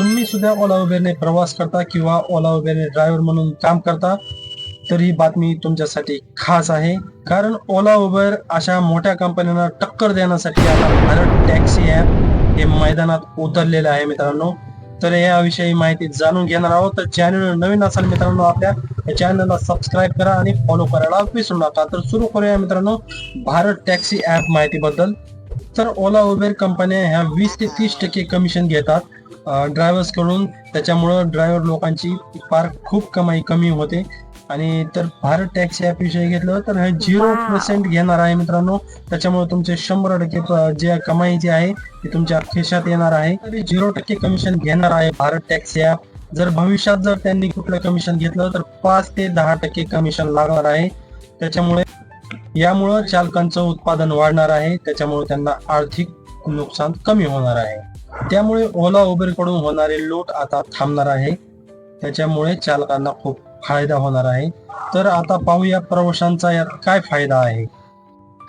तुम्ही सुद्धा ओला उबेरने प्रवास करता किंवा ओला उबेरने ड्रायव्हर म्हणून काम करता तर ही बातमी तुमच्यासाठी खास आहे. कारण ओला उबर अशा मोठ्या कंपन्यांना टक्कर देण्यासाठी आता भारत टॅक्सी ॲप हे मैदानात उतरलेलं आहे मित्रांनो. तर याविषयी माहिती जाणून घेणार आहोत. तर चॅनल नवीन असाल मित्रांनो आपल्या या चॅनलला सबस्क्राईब करा आणि फॉलो करायला विसरू नका. तर सुरू करूया मित्रांनो भारत टॅक्सी ॲप माहितीबद्दल. तर ओला उबेर कंपन्या ह्या वीस ते तीस टक्के कमिशन घेतात. ड्रायव्हर्सकडून. त्याच्यामुळं ड्रायव्हर लोकांची फार खूप कमाई कमी होते. आणि तर भारत टॅक्सी ॲप विषयी घेतलं तर हे झिरो पर्सेंट घेणार आहे मित्रांनो. त्याच्यामुळे तुमचे शंभर टक्के जे कमाई जी आहे ती तुमच्या खिशात येणार आहे. तरी झिरो टक्के कमिशन घेणार आहे भारत टॅक्सी ॲप जर भविष्यात जर त्यांनी कुठलं कमिशन घेतलं तर पाच ते दहा टक्के कमिशन लागणार आहे. त्याच्यामुळे यामुळं चालकांचं उत्पादन वाढणार आहे. त्याच्यामुळे त्यांना आर्थिक नुकसान कमी होणार आहे. त्यामुळे ओला उबेरकडून होणारे लूट आता थांबणार आहे. त्याच्यामुळे चालकांना खूप फायदा होणार आहे. तर आता पाहूया प्रवाशांचा यात काय फायदा आहे.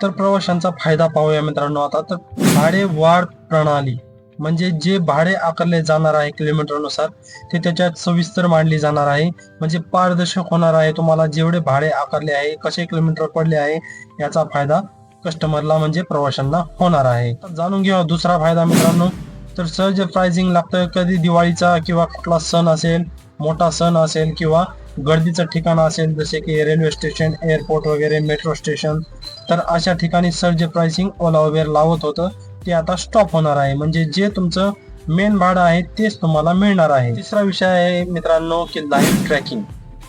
तर प्रवाशांचा फायदा पाहूया मित्रांनो आता. तर भाडे वाढ प्रणाली म्हणजे जे भाडे आकारले जाणार आहे किलोमीटरनुसार ते त्याच्यात सविस्तर मांडली जाणार आहे. म्हणजे पारदर्शक होणार आहे. तुम्हाला जेवढे भाडे आकारले आहे कसे किलोमीटर पडले आहे याचा फायदा कस्टमरला म्हणजे प्रवाशांना होणार आहे. जाणून घेऊ दुसरा फायदा मित्रांनो. तर सर्ज प्राइसिंग लागतं कधी दिवाळीचा किंवा कुठला सण असेल मोठा सण असेल किंवा गर्दीचं ठिकाण असेल जसे की रेल्वे स्टेशन एअरपोर्ट वगैरे मेट्रो स्टेशन तर अशा ठिकाणी सर्ज प्राइसिंग ओला उबेर लावत होतं ते आता स्टॉप होणार आहे. म्हणजे जे तुमचं मेन भाडं आहे तेच तुम्हाला मिळणार आहे. तिसरा विषय आहे मित्रांनो की लाईव्ह ट्रॅकिंग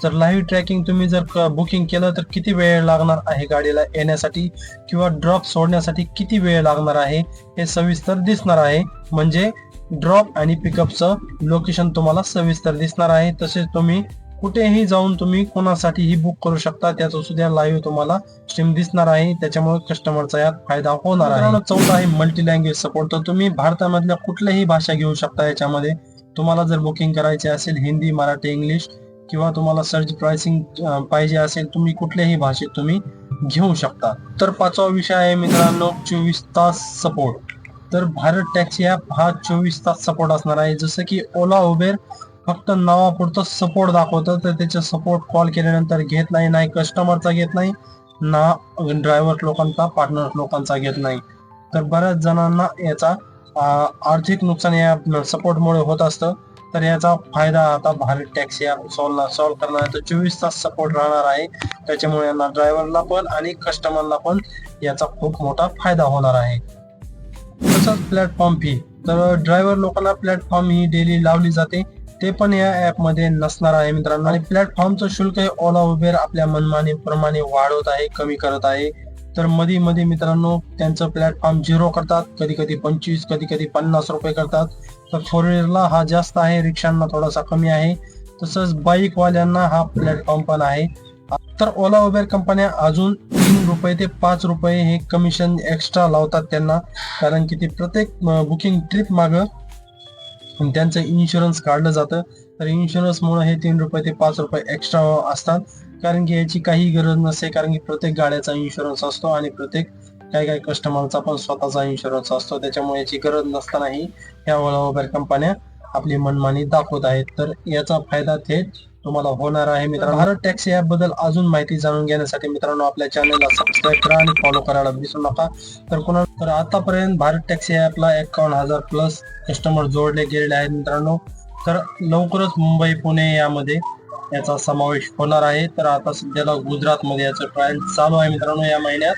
तर लाईव्ह ट्रॅकिंग तुम्ही जर बुकिंग केलं तर किती वेळ लागणार आहे गाडीला येण्यासाठी? किंवा ड्रॉप सोडण्यासाठी किती वेळ लागणार आहे? हे सविस्तर दिसणार आहे. म्हणजे ड्रॉप आणि पिकअपचं लोकेशन तुम्हाला सविस्तर दिसणार आहे. तसेच तुम्ही कुठेही जाऊन तुम्ही कोणासाठीही बुक करू शकता. त्याचं सुद्धा लाईव्ह तुम्हाला स्ट्रीम दिसणार आहे. त्याच्यामुळे कस्टमरचा यात फायदा होणार आहे. चौथा आहे मल्टी लँग्वेज सपोर्ट तर तुम्ही भारतामधल्या कुठल्याही भाषा घेऊ शकता याच्यामध्ये. तुम्हाला जर बुकिंग करायचे असेल हिंदी मराठी इंग्लिश किंवा तुम्हाला सर्च प्राइसिंग पाहिजे असेल तुम्ही कुठल्याही भाषेत तुम्ही घेऊ शकता. तर पाचवा विषय आहे मित्रांनो चोवीस तास सपोर्ट तर भारत टॅक्सी ॲप हा चोवीस तास सपोर्ट असणार आहे. जसं की ओला उबेर फक्त नावापुरतं सपोर्ट दाखवतं तर त्याचा सपोर्ट कॉल केल्यानंतर घेत नाही नाही कस्टमरचा घेत नाही ना ड्रायव्हर लोकांचा पार्टनर लोकांचा घेत नाही. तर बऱ्याच जणांना याचा आर्थिक नुकसान या सपोर्टमुळे होत असतं. तर याचा फायदा आता भारत टॅक्सी या सॉल्व सॉल्व करणार. आहे तर चोवीस तास सपोर्ट राहणार आहे. त्याच्यामुळे यांना ड्रायव्हरला पण आणि कस्टमरला पण याचा खूप मोठा फायदा होणार आहे. तसंच प्लॅटफॉर्म फी तर ड्रायव्हर लोकांना प्लॅटफॉर्म ही डेली लावली जाते. ते पण या ऍपमध्ये नसणार आहे मित्रांनो. आणि प्लॅटफॉर्मचं शुल्क हे ओला उबेर आपल्या मनमानीप्रमाणे वाढवत आहे कमी करत आहे. तर मध्ये मध्ये मित्रांनो त्यांचं प्लॅटफॉर्म झिरो करतात. कधी कधी पंचवीस कधी कधी पन्नास रुपये करतात. तर फोर व्हीलरला हा जास्त आहे रिक्षांना थोडासा कमी आहे. तसंच बाईकवाल्यांना हा प्लॅटफॉर्म पण आहे. तर ओला उबेर कंपन्या अजून तीन रुपये ते पाच रुपये हे कमिशन एक्स्ट्रा लावतात त्यांना. कारण की ते प्रत्येक बुकिंग ट्रिप माग त्यांचं इन्शुरन्स काढलं जातं. तर इन्शुरन्समुळे हे तीन रुपये ते पाच रुपये एक्स्ट्रा असतात. कारण की याची काही गरज नसते कारण की प्रत्येक गाड्याचा इन्शुरन्स असतो आणि प्रत्येक काही काही कस्टमरचा पण स्वतःचा इन्शुरन्स असतो. त्याच्यामुळे याची गरज नसतानाही ह्या ओला उबेर कंपन्या आपली मनमानी दाखवत आहेत. तर याचा फायदा थेट तुम्हाला होणार आहे मित्रांनो. भारत टॅक्सी ॲप बद्दल अजून माहिती जाणून घेण्यासाठी मित्रांनो आपल्या चॅनलला सबस्क्राईब करा आणि फॉलो करायला विसरू नका. तर कोणा तर आतापर्यंत भारत टॅक्सी ॲपला एकावन्न हजार प्लस कस्टमर जोडले गेलेले आहेत मित्रांनो. तर लवकरच मुंबई पुणे यामध्ये याचा समावेश होणार आहे. तर आता सध्याला गुजरातमध्ये याचं ट्रायल चालू आहे मित्रांनो. या महिन्यात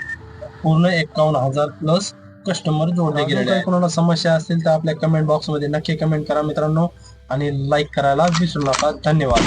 पूर्ण एकावन्न हजार प्लस कस्टमर जोडले गेलेले आहेत. कोणाला समस्या असतील तर आपल्या कमेंट बॉक्समध्ये नक्की कमेंट करा मित्रांनो. आणि लाईक करायला विसरू नका. धन्यवाद.